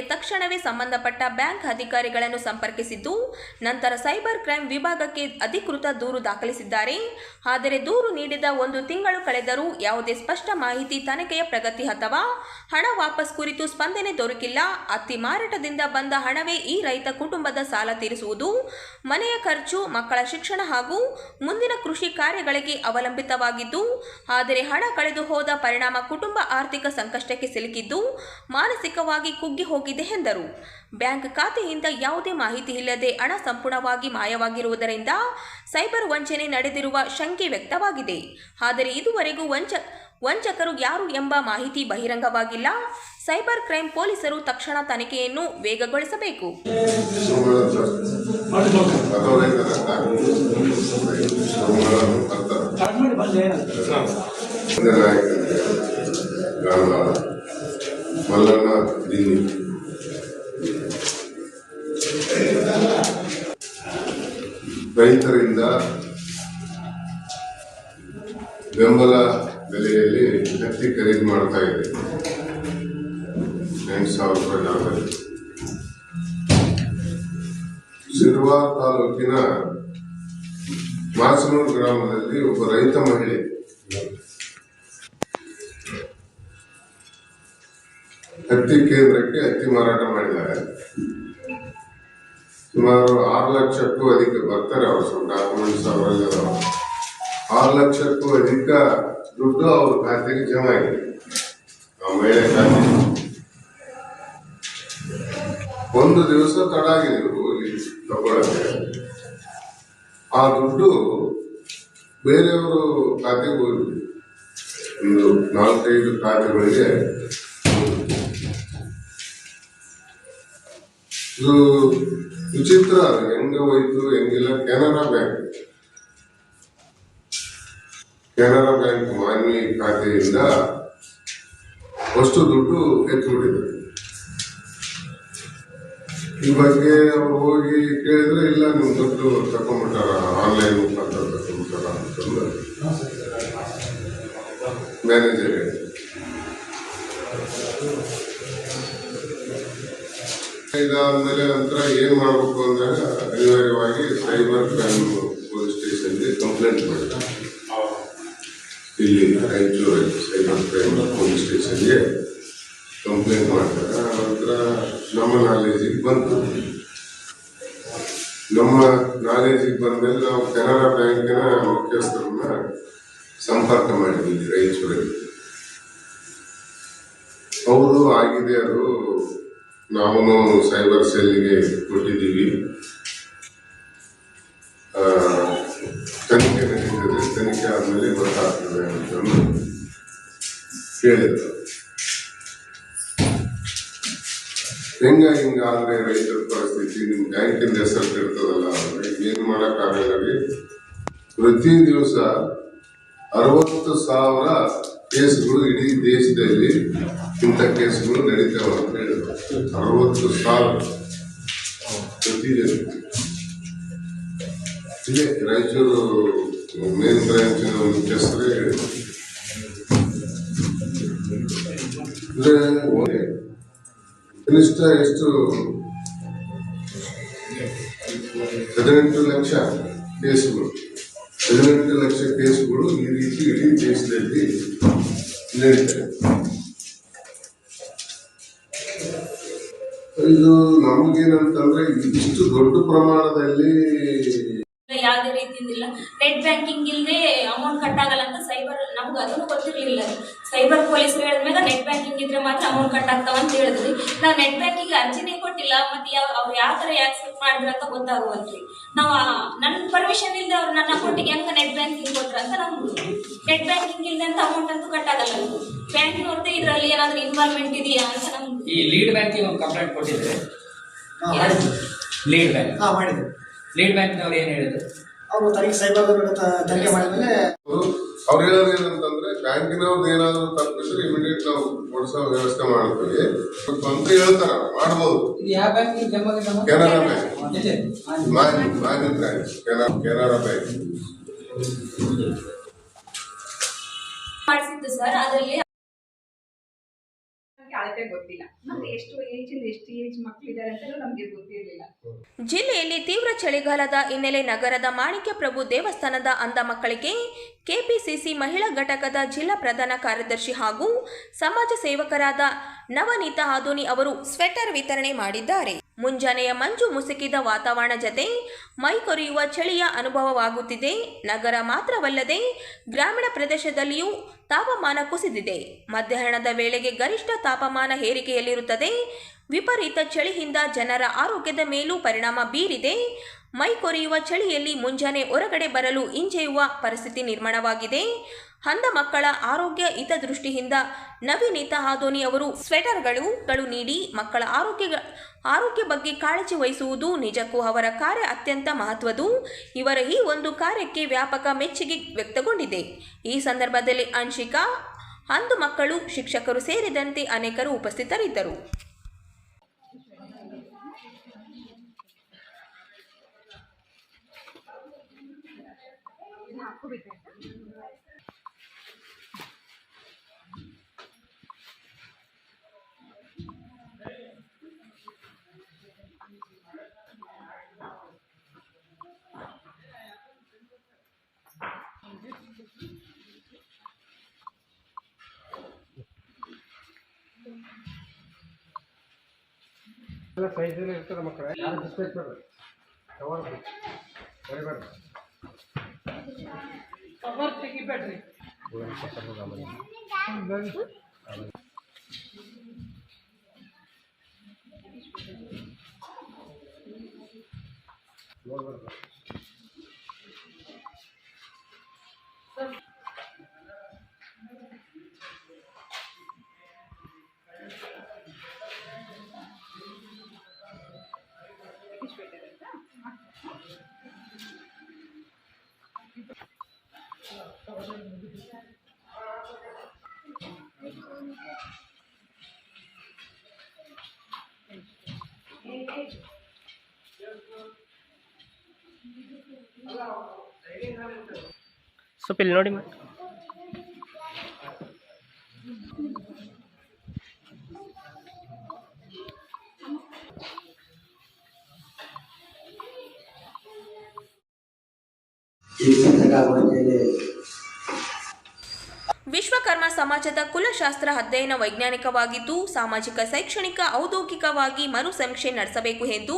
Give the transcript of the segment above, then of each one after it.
ಮಹಿಳೆ ತಕ್ಷಣವೇ ಸಂಬಂಧಪಟ್ಟ ಬ್ಯಾಂಕ್ ಅಧಿಕಾರಿಗಳನ್ನು ಸಂಪರ್ಕಿಸಿದ್ದು, ನಂತರ ಸೈಬರ್ ಕ್ರೈಂ ವಿಭಾಗಕ್ಕೆ ಅಧಿಕೃತ ದೂರು ದಾಖಲಿಸಿದ್ದಾರೆ. ಆದರೆ ದೂರು ನೀಡಿದ ಒಂದು ತಿಂಗಳು ಕಳೆದರೂ ಯಾವುದೇ ಸ್ಪಷ್ಟ ಮಾಹಿತಿ ತನಿಖೆಯ ಪ್ರಗತಿ ಅಥವಾ ಹಣ ವಾಪಸ್ ಕುರಿತು ಸ್ಪಂದನೆ ದೊರಕಿಲ್ಲ. ಅತ್ತಿ ಮಾರಾಟದಿಂದ ಬಂದ ಹಣವೇ ಈ ರೈತ ಕುಟುಂಬದ ಸಾಲ ತೀರಿಸುವುದು. ಮನೆಯ ಖರ್ಚು, ಮಕ್ಕಳ ಶಿಕ್ಷಣ ಹಾಗೂ ಮುಂದಿನ ಕೃಷಿ ಕಾರ್ಯಗಳಿಗೆ ಅವಲಂಬಿತವಾಗಿದ್ದು, ಆದರೆ ಹಣ ಕಳೆದು ಹೋದ ಪರಿಣಾಮ ಕುಟುಂಬ ಆರ್ಥಿಕ ಸಂಕಷ್ಟಕ್ಕೆ ಸಿಲುಕಿದ್ದು, ಮಾನಸಿಕವಾಗಿ ಕುಗ್ಗಿ ಹೋಗಿದೆ ಎಂದರು. ಬ್ಯಾಂಕ್ ಖಾತೆಯಿಂದ ಯಾವುದೇ ಮಾಹಿತಿ ಇಲ್ಲದೆ ಹಣ ಸಂಪೂರ್ಣವಾಗಿ ಮಾಯವಾಗಿರುವುದರಿಂದ ಸೈಬರ್ ವಂಚನೆ ನಡೆದಿರುವ ಶಂಕೆ ವ್ಯಕ್ತವಾಗಿದೆ. ಆದರೆ ಇದುವರೆಗೂ ವಂಚ ವಂಚಕರು ಯಾರು ಎಂಬ ಮಾಹಿತಿ ಬಹಿರಂಗವಾಗಿಲ್ಲ. ಸೈಬರ್ ಕ್ರೈಂ ಪೊಲೀಸರು ತಕ್ಷಣ ತನಿಖೆಯನ್ನು ವೇಗಗೊಳಿಸಬೇಕು. ಬೆಂಬಲ ಬೆಲೆಯಲ್ಲಿ ಹತ್ತಿ ಖರೀದಿ ಮಾಡ್ತಾ ಇದೆ. ಎಂಟು ಸಾವಿರ ರೂಪಾಯಿ ಲಾಭದಲ್ಲಿ ಶಿರ್ವಾರ್ ತಾಲೂಕಿನ ಮಾಸನೂರು ಗ್ರಾಮದಲ್ಲಿ ಒಬ್ಬ ರೈತ ಮಹಿಳೆ. ಹತ್ತಿ ಕೇಂದ್ರಕ್ಕೆ ಹತ್ತಿ ಮಾರಾಟ ಮಾಡಿದ್ದಾರೆ. ಸುಮಾರು ಆರು ಲಕ್ಷಕ್ಕೂ ಅಧಿಕ ಬರ್ತಾರೆ ಅವರು ಡಾಕ್ಯುಮೆಂಟ್ಸ್ ಅದಾವ. ಆರು ಲಕ್ಷಕ್ಕೂ ಅಧಿಕ ದುಡ್ಡು ಅವ್ರ ಖಾತೆಗೆ ಜಮಾ ಆಗಿದೆ. ಆ ಒಂದು ದಿವಸ ತಡ ಆಗಿದೆ ತಗೊಳಕ್ಕೆ. ಆ ದುಡ್ಡು ಬೇರೆಯವರು ಖಾತೆಗೆ ಹೋಗಿದೆ. ಒಂದು ನಾಲ್ಕೈದು ಖಾತೆಗಳಿಗೆ ಇದು ವಿಚಿತ್ರ ಹೆಂಗ ಹೋಯ್ತು, ಹೆಂಗಿಲ್ಲ, ಕೆನರಾ ಬ್ಯಾಂಕ್. ಕೆನರಾ ಬ್ಯಾಂಕ್ ಮಾನ್ವಿ ಖಾತೆಯಿಂದ ಅಷ್ಟು ದುಡ್ಡು ಎತ್ತಿಬಿಟ್ಟಿದೆ ಈ ಬಗ್ಗೆ ಅವ್ರು ಹೋಗಿ ಕೇಳಿದ್ರೆ, ಇಲ್ಲ ನಿಮ್ಮ ದುಡ್ಡು ತಕೊಂಡ್ಬಿಟ್ಟಾರ, ಆನ್ಲೈನ್ ಮುಖಾಂತರ ತಕೊಂಡ್ಬಿಟ್ಟಾರ ಅಂತಂದು ಮ್ಯಾನೇಜರ್. ಇದಾದ್ಮೇಲೆ ನಂತರ ಏನ್ ಮಾಡ್ಬೇಕು ಅಂದಾಗ ಅನಿವಾರ್ಯವಾಗಿ ಸೈಬರ್ ಕ್ರೈಮ್ ಪೊಲೀಸ್ ಸ್ಟೇಷನ್ಗೆ ಕಂಪ್ಲೇಂಟ್ ಮಾಡಿದ ಇಲ್ಲಿ ರಾಯಚೂರಲ್ಲಿ ಸೈಬರ್ ಕ್ರೈಮ್ ಸ್ಟೇಷನ್ಗೆ ಕಂಪ್ಲೇಂಟ್ ಮಾಡ್ತಾರೆ ನಂತರ ನಮ್ಮ ನಾಲೆಜಿಗೆ ಬಂತು. ನಮ್ಮ ನಾಲೆಜಿಗೆ ಬಂದ್ಮೇಲೆ ನಾವು ಕೆನರಾ ಬ್ಯಾಂಕಿನ ಮುಖ್ಯಸ್ಥರನ್ನ ಸಂಪರ್ಕ ಮಾಡಿದ್ವಿ ರಾಯಚೂರಲ್ಲಿ. ಅವರು ಆಗಿದೆ ಅದು ನಾವು ಸೈಬರ್ ಸೆಲ್ಗೆ ಕೊಟ್ಟಿದ್ದೀವಿ. ತನಿಖೆ ನಡೀತದೆ, ತನಿಖೆ ಆದಮೇಲೆ ಗೊತ್ತಾಗ್ತದೆ ಅಂತ ಕೇಳಿದ್ರು. ಹೆಂಗ ಆದರೆ ರೈತರ ಪರಿಸ್ಥಿತಿ? ನಿಮ್ ಬ್ಯಾಂಕಿಂದ ಹೆಸರು ಇರ್ತದಲ್ಲ ಅಂದ್ರೆ ಏನ್ ಮಾಡೋಕ್ಕಾಗಲ್ಲ ರೀ ಪ್ರತಿ ದಿವಸ ಅರವತ್ತು ಸಾವಿರ ಕೇಸ್ಗಳು ಇಡೀ ದೇಶದಲ್ಲಿ ಇಂಥ ಕೇಸ್ಗಳು ನಡೀತಾವ ಅಂತ ಹೇಳಿದ್ರು ಅರವತ್ತು ಸಾವಿರ ಪ್ರತಿದಿನ ಇದೇ ರಾಯಚೂರು ಮೇನ್ ಬ್ರಾಂಚಿನ ಮುಖ್ಯಸ್ಥರೇ ಹೇಳಿದ್ರು. ಕನಿಷ್ಠ ಎಷ್ಟು? ಹದಿನೆಂಟು ಲಕ್ಷ ಕೇಸ್ಗಳು. ಹದಿನೆಂಟು ಲಕ್ಷ ಕೇಸ್ಗಳು ಈ ರೀತಿ ಇಡೀ ದೇಶದಲ್ಲಿ ನಡೀತವೆ. ಇದು ನಮಗೇನಂತಂದ್ರೆ ಇಷ್ಟು ದೊಡ್ಡ ಪ್ರಮಾಣದಲ್ಲಿ ಯಾವುದೇ ರೀತಿಯಿಂದಿಲ್ಲ ನೆಟ್ ಬ್ಯಾಂಕಿಂಗ್ ಇಲ್ಲದೆ ಅಮೌಂಟ್ ಕಟ್ ಆಗಲ್ಲ ಅಂತ ಸೈಬರ್ ನಮ್ಗೆ ಅದನ್ನು ಗೊತ್ತಿರಲಿಲ್ಲ ಸೈಬರ್ ಪೊಲೀಸರು ಹೇಳಿದ್ಮೇಲೆ ನೆಟ್ ಬ್ಯಾಂಕಿಂಗ್ ಇದ್ರೆ ಮಾತ್ರ ಅಮೌಂಟ್ ಕಟ್ ಆಗ್ತಾವ ಅಂತ ಹೇಳಿದ್ರಿ ನಾವು ನೆಟ್ ಬ್ಯಾಂಕಿಂಗ್ ಅರ್ಜಿನೇ ಕೊಟ್ಟಿಲ್ಲ. ಮತ್ತೆ ಯಾವ ಅವ್ರು ಯಾವ ತರ ಆಕ್ಸೆಪ್ಟ್ ಮಾಡಿದ್ರು ಅಂತ ಗೊತ್ತಾಗುವಂತ್ರಿ ನಾವು ನನ್ನ ಪರ್ಮಿಷನ್ ಇಲ್ಲದೆ ಅವ್ರು ನನ್ನ ಅಕೌಂಟಿಗೆ ಹೆಂಗ ನೆಟ್ ಬ್ಯಾಂಕಿಂಗ್ ಕೊಟ್ರ ಅಂತ ನಮ್ಗೆ ನೆಟ್ ಬ್ಯಾಂಕಿಂಗ್ ಇಲ್ಲದೆ ಅಂತ ಅಮೌಂಟ್ ಅಂತೂ ಕಟ್ ಆಗಲ್ಲ ಬ್ಯಾಂಕ್ನವ್ರದ್ದು ಇದರಲ್ಲಿ ಏನಾದ್ರೂ ಇನ್ವಾಲ್ವ್ಮೆಂಟ್ ಇದೆಯಾ ಅಂತ ನಮ್ಗೆ ಈ ಲೀಡ್ ಬ್ಯಾಂಕಿಗೆ ಒಂದು ಕಂಪ್ಲೇಂಟ್ ಕೊಟ್ಟಿದ್ರೆ? ಲೀಡ್ ಬ್ಯಾಂಕ್ ಹಾ ಮಾಡಿದ್ರು ಲೀಡ್ ಬ್ಯಾಂಕ್ನವ್ರು ಏನು ಹೇಳಿದ್ರು? ಅವರು ತನಿಖೆ ಸೈಬರ್ ತನಿಖೆ ಮಾಡಿದ್ಮೇಲೆ ಅವ್ರು ಹೇಳೋದು ಏನಂತಂದ್ರೆ ಬ್ಯಾಂಕಿನವ್ರದ್ದು ಏನಾದ್ರು ತಪ್ಪಿದ್ರೆ ಇಮಿಡಿಯೇಟ್ ನಾವು ಕೊಡಿಸೋ ವ್ಯವಸ್ಥೆ ಮಾಡ್ತೀವಿ. ಅಂತ ಹೇಳ್ತಾರ ಮಾಡ್ಬೋದು. ಯಾವ ಬ್ಯಾಂಕ್ ಕೆನರಾ ಬ್ಯಾಂಕ್ ಮಾನ್ಯ ಕೆನರಾ ಕೆನರಾ ಬ್ಯಾಂಕ್. ಮಾಡಿಸಿದ್ದು ಸರ್ ಅದರಲ್ಲಿ ಅಳತೆ ಗೊತ್ತಿಲ್ಲ. ಮತ್ತೆ ಎಷ್ಟು ಏಜ್ ಎಷ್ಟು ಏಜ್ ಮಕ್ಕಳಿದ್ದಾರೆ ಅಂತಲೂ ನಮ್ಗೆ ಗೊತ್ತಿರಲಿಲ್ಲ. ಜಿಲ್ಲೆಯಲ್ಲಿ ತೀವ್ರ ಚಳಿಗಾಲದ ಹಿನ್ನೆಲೆ ನಗರದ ಮಾಣಿಕ್ಯ ಪ್ರಭು ದೇವಸ್ಥಾನದ ಅಂಧ ಮಕ್ಕಳಿಗೆ ಕೆಪಿಸಿಸಿ ಮಹಿಳಾ ಘಟಕದ ಜಿಲ್ಲಾ ಪ್ರಧಾನ ಕಾರ್ಯದರ್ಶಿ ಹಾಗೂ ಸಮಾಜ ಸೇವಕರಾದ ನವನೀತಾ ಆದೋನಿ ಅವರು ಸ್ವೆಟರ್ ವಿತರಣೆ ಮಾಡಿದ್ದಾರೆ. ಮುಂಜಾನೆಯ ಮಂಜು ಮುಸುಕಿದ ವಾತಾವರಣ ಜತೆ ಮೈ ಕೊರೆಯುವ ಚಳಿಯ ಅನುಭವವಾಗುತ್ತಿದೆ. ನಗರ ಮಾತ್ರವಲ್ಲದೆ ಗ್ರಾಮೀಣ ಪ್ರದೇಶದಲ್ಲಿಯೂ ತಾಪಮಾನ ಕುಸಿದಿದೆ. ಮಧ್ಯಾಹ್ನದ ವೇಳೆಗೆ ಗರಿಷ್ಠ ತಾಪಮಾನ ಏರಿಕೆಯಲ್ಲಿರುತ್ತದೆ. ವಿಪರೀತ ಚಳಿಯಿಂದ ಜನರ ಆರೋಗ್ಯದ ಮೇಲೂ ಪರಿಣಾಮ ಬೀರಿದೆ. ಮೈ ಕೊರೆಯುವ ಚಳಿಯಲ್ಲಿ ಮುಂಜಾನೆ ಹೊರಗಡೆ ಬರಲು ಹಿಂಜೆಯುವ ಪರಿಸ್ಥಿತಿ ನಿರ್ಮಾಣವಾಗಿದೆ. ಅಂಧ ಮಕ್ಕಳ ಆರೋಗ್ಯ ಹಿತದೃಷ್ಟಿಯಿಂದ ನವೀನೀತಾ ಹಾದೋನಿ ಅವರು ಸ್ವೆಟರ್ಗಳು ಗಳು ನೀಡಿ ಮಕ್ಕಳ ಆರೋಗ್ಯ ಆರೋಗ್ಯ ಬಗ್ಗೆ ಕಾಳಜಿ ವಹಿಸುವುದು ನಿಜಕ್ಕೂ ಅವರ ಕಾರ್ಯ ಅತ್ಯಂತ ಮಹತ್ವದು ಇವರ ಈ ಒಂದು ಕಾರ್ಯಕ್ಕೆ ವ್ಯಾಪಕ ಮೆಚ್ಚುಗೆ ವ್ಯಕ್ತಗೊಂಡಿದೆ. ಈ ಸಂದರ್ಭದಲ್ಲಿ ಅಂಶಿಕಾ ಅಂದು ಮಕ್ಕಳು, ಶಿಕ್ಷಕರು ಸೇರಿದಂತೆ ಅನೇಕರು ಉಪಸ್ಥಿತರಿದ್ದರು. ಸೈಜಲ್ಲಿ ಇರ್ತದೆ ಮಕ್ಕಳೇ ಯಾರು ಡಿಸ್ಪೇಸ್ ಮಾಡ್ರಿ ತಗೊಂಡ್ರಿ ಬರಿಬೇಡ್ರಿ ಕವರ್ ತೆಗಿಬೇಡ್ರಿ ಸ್ವಲ್ಪ ಇಲ್ಲಿ ನೋಡಿ ಮತ್ತೆ ಈ ಪತ್ರಿಕಾಗೋಷ್ಠಿಯಲ್ಲಿ ವಿಶ್ವಕರ್ಮ ಸಮಾಜದ ಕುಲಶಾಸ್ತ್ರ ಅಧ್ಯಯನ ವೈಜ್ಞಾನಿಕವಾಗಿದ್ದು, ಸಾಮಾಜಿಕ, ಶೈಕ್ಷಣಿಕ, ಔದ್ಯೋಗಿಕವಾಗಿ ಮರು ಸಮೀಕ್ಷೆ ನಡೆಸಬೇಕು ಎಂದು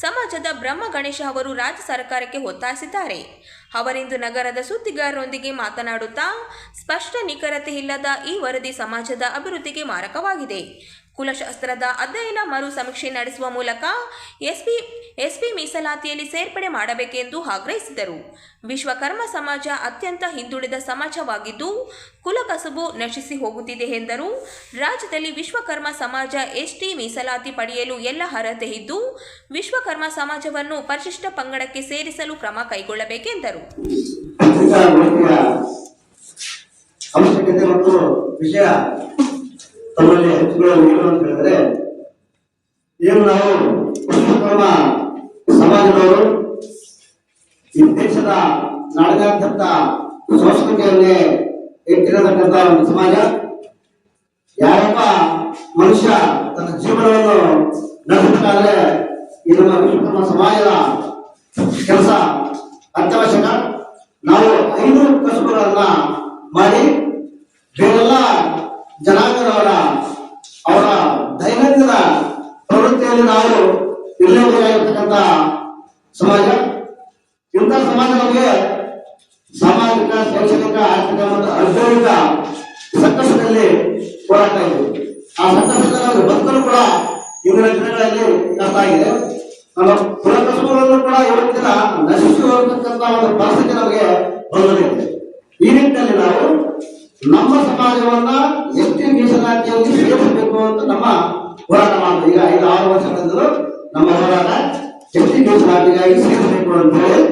ಸಮಾಜದ ಬ್ರಹ್ಮ ಗಣೇಶ ಅವರು ರಾಜ್ಯ ಸರ್ಕಾರಕ್ಕೆ ಒತ್ತಾಯಿಸಿದ್ದಾರೆ. ಅವರಿಂದು ನಗರದ ಸುದ್ದಿಗಾರರೊಂದಿಗೆ ಮಾತನಾಡುತ್ತಾ, ಸ್ಪಷ್ಟ ನಿಖರತೆ ಇಲ್ಲದ ಈ ವರದಿ ಸಮಾಜದ ಅಭಿವೃದ್ಧಿಗೆ ಮಾರಕವಾಗಿದೆ. ಕುಲಶಾಸ್ತ್ರದ ಅಧ್ಯಯನ ಮರು ಸಮೀಕ್ಷೆ ನಡೆಸುವ ಮೂಲಕ ಎಸ್ಪಿ ಎಸ್ಪಿ ಮೀಸಲಾತಿಯಲ್ಲಿ ಸೇರ್ಪಡೆ ಮಾಡಬೇಕೆಂದು ಆಗ್ರಹಿಸಿದರು. ವಿಶ್ವಕರ್ಮ ಸಮಾಜ ಅತ್ಯಂತ ಹಿಂದುಳಿದ ಸಮಾಜವಾಗಿದ್ದು ಕುಲಕಸಬು ನಶಿಸಿ ಹೋಗುತ್ತಿದೆ ಎಂದರು. ರಾಜ್ಯದಲ್ಲಿ ವಿಶ್ವಕರ್ಮ ಸಮಾಜ ಎಸ್ಟಿ ಮೀಸಲಾತಿ ಪಡೆಯಲು ಎಲ್ಲ ಅರ್ಹತೆ ಇದ್ದು, ವಿಶ್ವಕರ್ಮ ಸಮಾಜವನ್ನು ಪರಿಶಿಷ್ಟ ಪಂಗಡಕ್ಕೆ ಸೇರಿಸಲು ಕ್ರಮ ಕೈಗೊಳ್ಳಬೇಕೆಂದರು. ಅವಶ್ಯಕತೆ ಮತ್ತು ವಿಷಯ ತಮ್ಮಲ್ಲಿ ಹಂಚಿಕೊಳ್ಳಲು ಏನು ಅಂತ ಹೇಳಿದ್ರೆ, ಏನು ನಾವು ವಿಶ್ವಕರ್ಮ ಸಮಾಜದವರು ಈ ದೇಶದ ನಾಡಿನಾದ್ಯಂತ ಸಂಸ್ಕೃತಿಯನ್ನೇ ಇಟ್ಟಿರತಕ್ಕಂತ ಒಂದು ಸಮಾಜ. ಯಾರೊಬ್ಬ ಮನುಷ್ಯ ತನ್ನ ಜೀವನವನ್ನು ನಡೆಸಬೇಕಾದ್ರೆ ಈ ನಮ್ಮ ವಿಶ್ವಕರ್ಮ ಸಮಾಜದ ಕೆಲಸ. ಅತ್ಯವಶ್ಯಕ ನಾವು ಐದು ಕಸುಬುಗಳನ್ನ ಮಾಡಿ ಬೇರೆಲ್ಲ ಜನಾಂಗದವರ ಅವರ ದೈನಂದಿನ ಪ್ರವೃತ್ತಿಯಲ್ಲಿ ನಾವು ಇರಲೇಬೇಕಾಗಿರ್ತಕ್ಕಂಥ ಸಮಾಜ ಇಂಥ ಸಮಾಜ ನಮಗೆ ಸಾಮಾಜಿಕ ಶೈಕ್ಷಣಿಕ ಆರ್ಥಿಕ ಮತ್ತು ಔದ್ಯೋಗಿಕ ಸಂಕಷ್ಟದಲ್ಲಿ ಹೋರಾಟ ಇದೆ ಆ ಸಂದರ್ಭದಲ್ಲಿ ಭಕ್ತರು ಕೂಡ ಇವರ ದಿನಗಳಲ್ಲಿ ಕಷ್ಟ ಆಗಿದೆ ನಮ್ಮ ಕೂಡ ಇವತ್ತಿನ ನಶಿಸಿ ಹೋಗ್ತಕ್ಕಂಥ ಒಂದು ಪರಿಸ್ಥಿತಿ ನಮಗೆ ಬಂದಿದೆ. ಈ ನಿಟ್ಟಿನಲ್ಲಿ ನಾವು ನಮ್ಮ ಸಮಾಜವನ್ನ ಎಷ್ಟು ಮೀಸಲಾತಿಯಲ್ಲಿ ಸೇರಿಸಬೇಕು ಅಂತ ನಮ್ಮ ಹೋರಾಟ ಮಾಡಿದ್ವಿ ಈಗ ಐದು, ಆರು ವರ್ಷಗಳಿಂದಲೂ ನಮ್ಮ ಹೋರಾಟ ಎಷ್ಟು ಮೀಸಲಾತಿಗಾಗಿ ಸೇರಿಸಬೇಕು ಅಂತ ಹೇಳಿ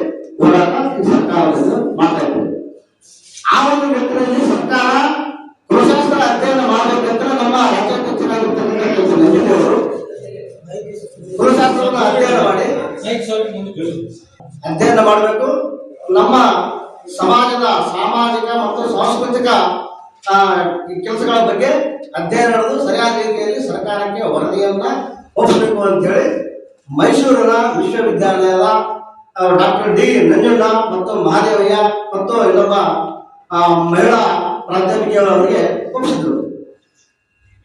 ಅಂತೇಳಿ ಅಂತ ಹೇಳಿ ಮೈಸೂರಿನ ವಿಶ್ವವಿದ್ಯಾಲಯದ ಡಾಕ್ಟರ್ ಡಿ ನಂಜಣ್ಣ ಮತ್ತು ಮಹಾದೇವಯ್ಯ ಮತ್ತು ಇನ್ನೊಬ್ಬ ಮಹಿಳಾ ಪ್ರಾಧ್ಯಾಪಿಕೆಯವರವರಿಗೆ ಒಪ್ಪಿಸಿದ್ರು.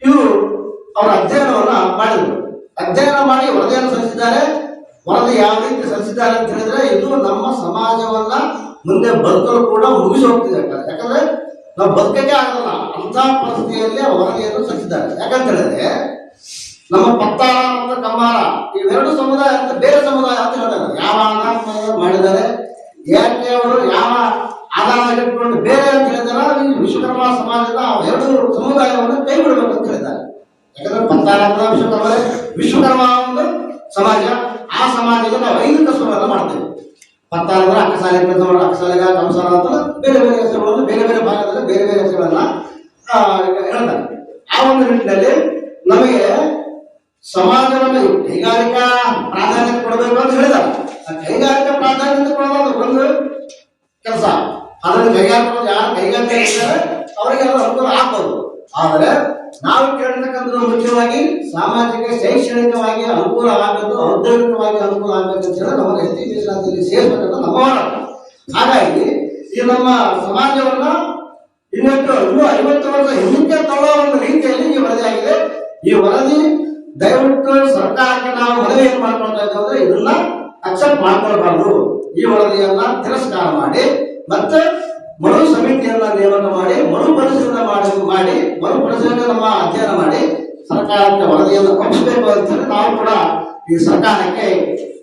ಇವರು ಅವರ ಅಧ್ಯಯನವನ್ನ ಮಾಡಿದರು. ಅಧ್ಯಯನ ಮಾಡಿ ವರದಿಯನ್ನು ಸಲ್ಲಿಸಿದ್ದಾರೆ. ವರದಿ ಯಾವ ರೀತಿ ಸಲ್ಲಿಸಿದ್ದಾರೆ ಅಂತ ಹೇಳಿದ್ರೆ ಇದು ನಮ್ಮ ಸಮಾಜವನ್ನ ಮುಂದೆ ಬದುಕಲು ಕೂಡ ಮುಗಿಸಿ ಹೋಗ್ತಿದೆ ಯಾಕಂದ್ರೆ- ನಾವು ಬದುಕಕ್ಕೆ ಆಗಲ್ಲ. ಅಂತ ಪರಿಸ್ಥಿತಿಯಲ್ಲಿ ವರದಿಯನ್ನು ಸಲ್ಲಿಸಿದ್ದಾರೆ. ಯಾಕಂತ ಹೇಳಿದ್ರೆ ನಮ್ಮ ಪತ್ತಾಳ ಮತ್ತು ಕಮ್ಮಾರ ಇವೆರಡು ಸಮುದಾಯ ಅಂತ ಬೇರೆ ಸಮುದಾಯ ಅಂತ ಹೇಳ್ತಾರೆ. ಯಾವ ಆಧಾರ ಮಾಡಿದ್ದಾರೆ? ಯಾಕೆ ಅವರು ಯಾವ ಆಧಾರ ಇಟ್ಕೊಂಡು ಬೇರೆ ಅಂತ ಹೇಳಿದಾರ ವಿಶ್ವಕರ್ಮ ಸಮಾಜದ ಎರಡು ಸಮುದಾಯವನ್ನು ಕೈ ಬಿಡಬೇಕು ಅಂತ ಹೇಳಿದ್ದಾರೆ ಯಾಕಂದ್ರೆ ಪತ್ತಾಳ ಅಂತ ವಿಶ್ವಕರ್ಮ ವಿಶ್ವಕರ್ಮ ಒಂದು ಸಮಾಜ. ಆ ಸಮಾಜದ ನಾವು ಐದು ಕಸುಬನ್ನು ಮಾಡ್ತೇವೆ. ಪತ್ತಾಳ ಅಂದ್ರೆ ಅಕ್ಕಸಾಲೆ ಕೆಲಸ ಮಾಡೋ ಅಕ್ಕಸಾಲೆಗ ಕಂಸಾಲ ಅಂತ ಬೇರೆ ಬೇರೆ ಹೆಸರುಗಳನ್ನು ಬೇರೆ ಬೇರೆ ಭಾಗದಲ್ಲಿ ಬೇರೆ ಬೇರೆ ಹೆಸರುಗಳನ್ನ ಹೇಳ್ತಾರೆ. ಆ ಒಂದು ನಿಟ್ಟಿನಲ್ಲಿ ನಮಗೆ ಸಮಾಜವನ್ನು ಕೈಗಾರಿಕಾ ಪ್ರಾಧಾನ್ಯತೆ ಕೊಡಬೇಕು ಅಂತ ಹೇಳಿದ ಕೈಗಾರಿಕಾ ಪ್ರಾಧಾನ್ಯತೆ ಕೊಡೋದು ಒಂದು ಕೆಲಸ. ಅದನ್ನು ಕೈಗಾರಿಕೆ ಯಾರು ಕೈಗಾರಿಕೆ ಇರ್ತಾರೆ ಅವರಿಗೆ ಅನುಕೂಲ ಆಗ್ಬೋದು. ಆದರೆ ನಾವು ಕೇಳಿರ್ತಕ್ಕಂಥದ್ದು ಮುಖ್ಯವಾಗಿ ಸಾಮಾಜಿಕ ಶೈಕ್ಷಣಿಕವಾಗಿ ಅನುಕೂಲ ಆಗಬೇಕು ಔದ್ಯೋಗಿಕವಾಗಿ ಅನುಕೂಲ ಆಗಬೇಕು ಅಂತ ಹೇಳಿ ನಮ್ಮ ಎಸ್ ಟಿ ಸೇರ್ಬೇಕಂತ ನಮ್ಮ ಹಾಗಾಗಿ ಈ ನಮ್ಮ ಸಮಾಜವನ್ನ ಇನ್ನಷ್ಟು ಇನ್ನೂ ಐವತ್ತು ವರ್ಷ ಹಿಂದೆ ತಗೊಳ್ಳೋ ಒಂದು ರೀತಿಯಲ್ಲಿ ಈ ವರದಿ ಆಗಿದೆ ಈ ವರದಿ ದಯವಿಟ್ಟು ಸರ್ಕಾರಕ್ಕೆ ನಾವು ಮನವಿ ಏನ್ ಮಾಡ್ಕೊಳ್ತಾ ಇದ್ದೇವೆ ಇದನ್ನ ಅಕ್ಸೆಪ್ಟ್ ಮಾಡ್ಕೊಳ್ಬಾರ್ದು. ಈ ವರದಿಯನ್ನ ತಿರಸ್ಕಾರ ಮಾಡಿ, ಮತ್ತೆ ಮರು ಸಮಿತಿಯನ್ನ ನೇಮಕ ಮಾಡಿ, ಮರು ಪರಿಶೀಲನೆ ಮಾಡಿ ಮಾಡಿ, ಮರು ಪರಿಶೀಲನೆ ನಮ್ಮ ಅಧ್ಯಯನ ಮಾಡಿ ಸರ್ಕಾರಕ್ಕೆ ವರದಿಯನ್ನು ಕೊಡಿಸಬೇಕು ಅಂತ ನಾವು ಕೂಡ ಈ ಸರ್ಕಾರಕ್ಕೆ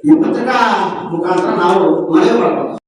ಈ ಪತ್ರಿಕಾ ಮುಖಾಂತರ ನಾವು ಮನವಿ ಮಾಡ್ಬೋದು